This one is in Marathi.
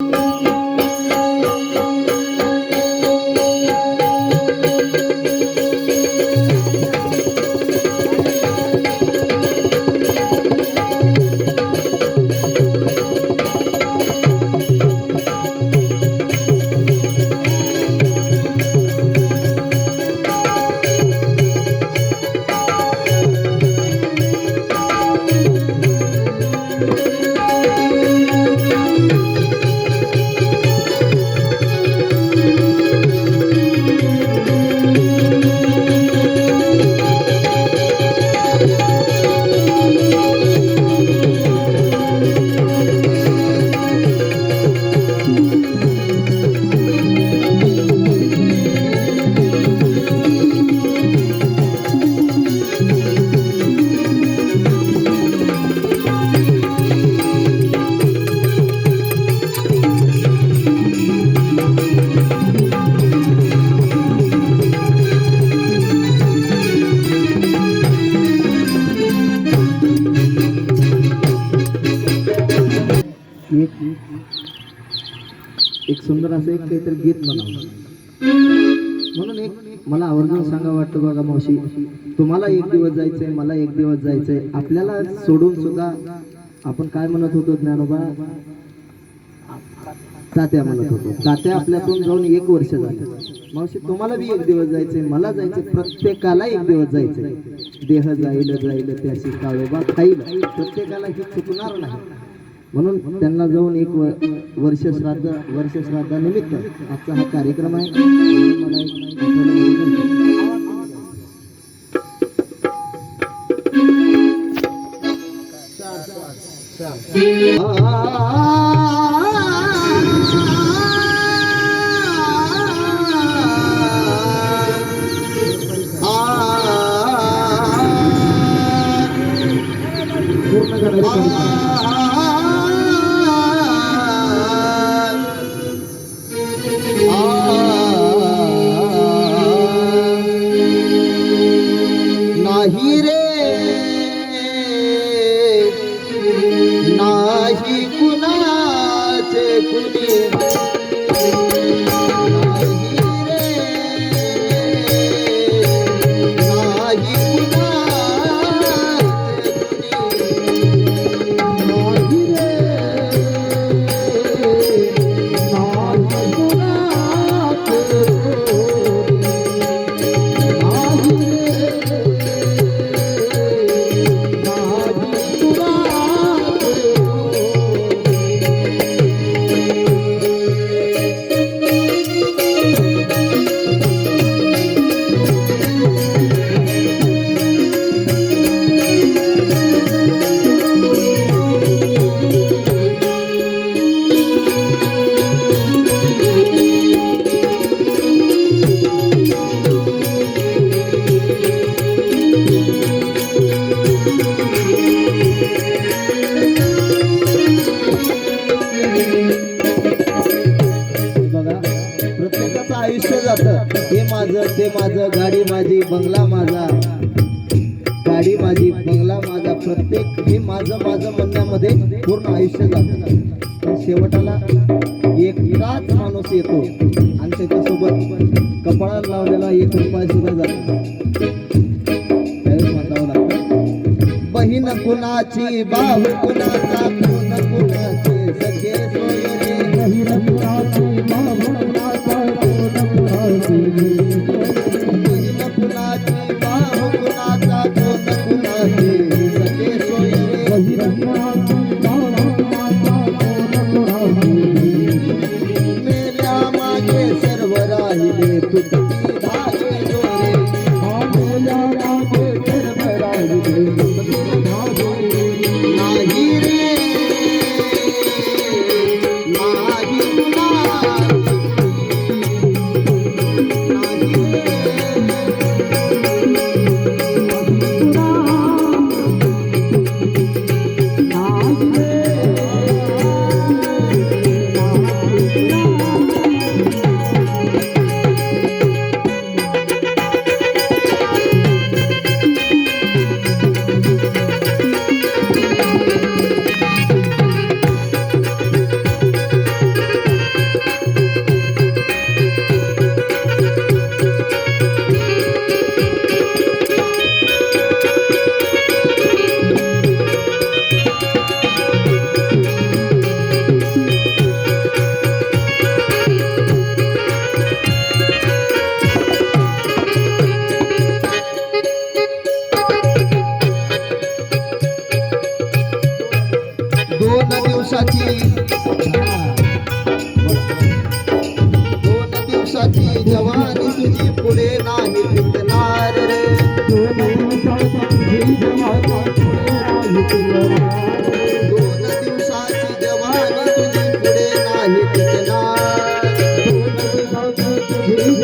एक एक सुंदर असं एक काहीतरी गीत म्हणावं. म्हणून एक मला आवर्जून सांगा वाटतं बघा मावशी तुम्हाला एक दिवस जायचंय मला एक दिवस जायचंय. आपल्याला सोडून सुद्धा आपण काय म्हणत होतो ज्ञानोबा? तात्या म्हणत होतो. तात्या आपल्यातून जाऊन एक वर्ष झालं मावशी तुम्हाला बी एक दिवस जायचंय मला जायचंय प्रत्येकाला एक दिवस जायचंय. देह जाईल जाईल त्याशी काळोबा खाईल. प्रत्येकाला हे चुकणार नाही. म्हणून त्यांना जाऊन एक व- वर्ष श्राद्ध वर्ष श्राद्धानिमित्त आजचा हा कार्यक्रम आहे. पूर्ण नाही रे. नाही कुणाचे कुणी. हे माझं ते माझं गाडी माझी बंगला माझा. गाडी माझी बंगला माझा. प्रत्येक हे माझं माझं म्हणण्यामध्ये पूर्ण आयुष्य जात. पण शेवटाला एकटाच माणूस येतो. आणि त्याच्यासोबत कपाळात लावलेला एक रुपया सुद्धा जातो. बहीण कुणाची बाहू कुणाचा खून कुणाचे सखे दोन दिवसाची. दोन दिवसाची जवानी तुझी पुढे नाही टिकणार रे.